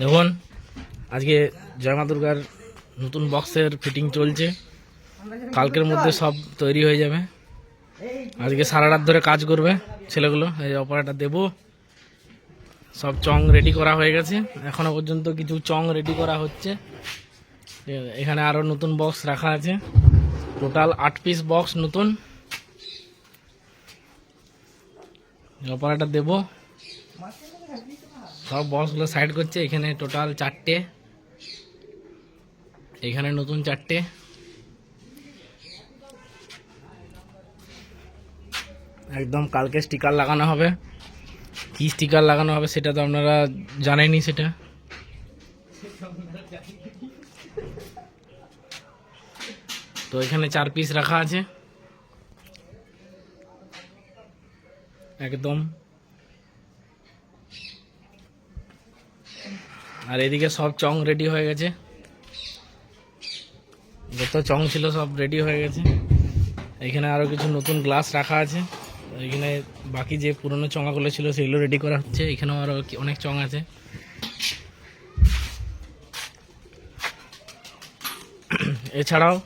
দেখুন, আজকে জয়মা দুর্গার নতুন বক্সের ফিটিং চলছে। কালকের মধ্যে সব তৈরি হয়ে যাবে। আজকে সারা রাত ধরে কাজ করবে ছেলেগুলো। এই অপারেটর দেবো। সব চং রেডি করা হয়ে গেছে। এখনও পর্যন্ত কিছু চং রেডি করা হচ্ছে। এখানে আরও নতুন বক্স রাখা আছে। টোটাল আট পিস বক্স নতুন। অপারেটর দেবো। সব বক্সগুলো সাইড করছে, এখানে টোটাল চারটে। এখানে নতুন চারটে। একদম কালকে স্টিকার লাগানো হবে। কি স্টিকার লাগানো হবে সেটা তো আপনারা জানেনই সেটা। তো এখানে চার পিস রাখা আছে। একদম। আর এদিকে সব চং রেডি হয়ে গেছে। যত চং ছিল সব রেডি হয়ে গেছে। এখানে আরও কিছু নতুন গ্লাস রাখা আছে। এখানে বাকি যে পুরনো চঙাগুলো ছিল সেগুলো রেডি করা হচ্ছে। এখানেও আরও অনেক চং আছে। এছাড়াও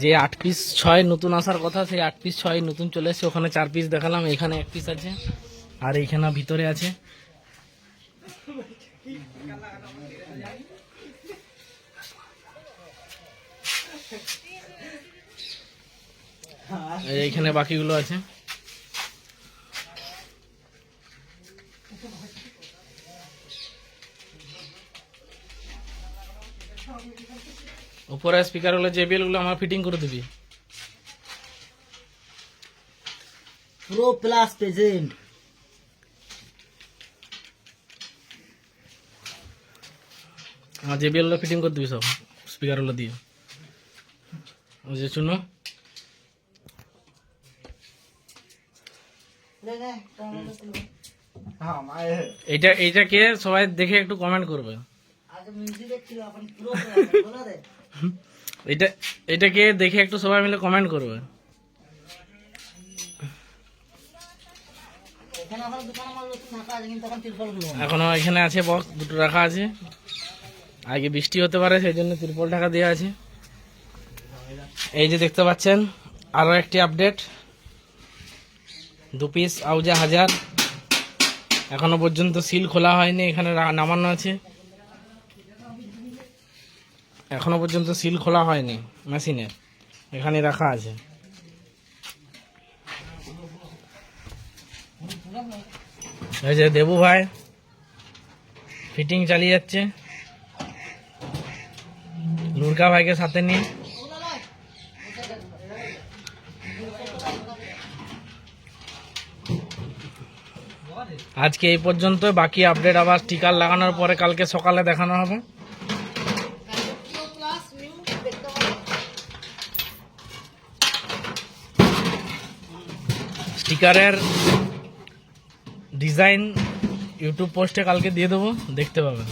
যে আট পিস ছয় নতুন আসার কথা, সেই আট পিস ছয় নতুন চলে এসেছে। ওখানে চার পিস দেখালাম, এখানে এক পিস আছে, আর এইখানে ভিতরে আছে। এইখানে বাকিগুলো আছে। উপরে স্পিকারগুলো জেবিএলগুলো আমার ফিটিং করে দিবি। প্রো প্লাস প্রেজেন্ট আমার জেবিএলগুলো ফিটিং করে দিবি সব স্পিকারগুলো দিয়ে। যে শুনো। এইটা এইটাকে সবাই দেখে একটু কমেন্ট করবে। এটা এটাকে দেখে একটু সবাই মিলে কমেন্ট করবে। এখানে এখন আছে বক্স দুটো রাখা আছে। আগে বৃষ্টি হতে পারে, সেই জন্য ত্রিপল ঢাকা দেওয়া আছে। এই যে দেখতে পাচ্ছেন আরও একটি আপডেট দু পিস আউজা হাজার। এখনও পর্যন্ত সিল খোলা হয়নি, এখানে নামানো আছে। এখনও পর্যন্ত সিল খোলা হয়নি, মেশিনে। এখানে রাখা আছে। দেবু ভাই ফিটিং চালিয়ে যাচ্ছে। লুরকা ভাইকে সাথে নিয়ে। আজকে এই পর্যন্ত বাকি আপডেট আবার স্টিকার লাগানোর পরে কালকে সকালে দেখানো হবে। স্টিকারের ডিজাইন ইউটিউব পোস্টে কালকে দিয়ে দেবো দেখতে পাবেন।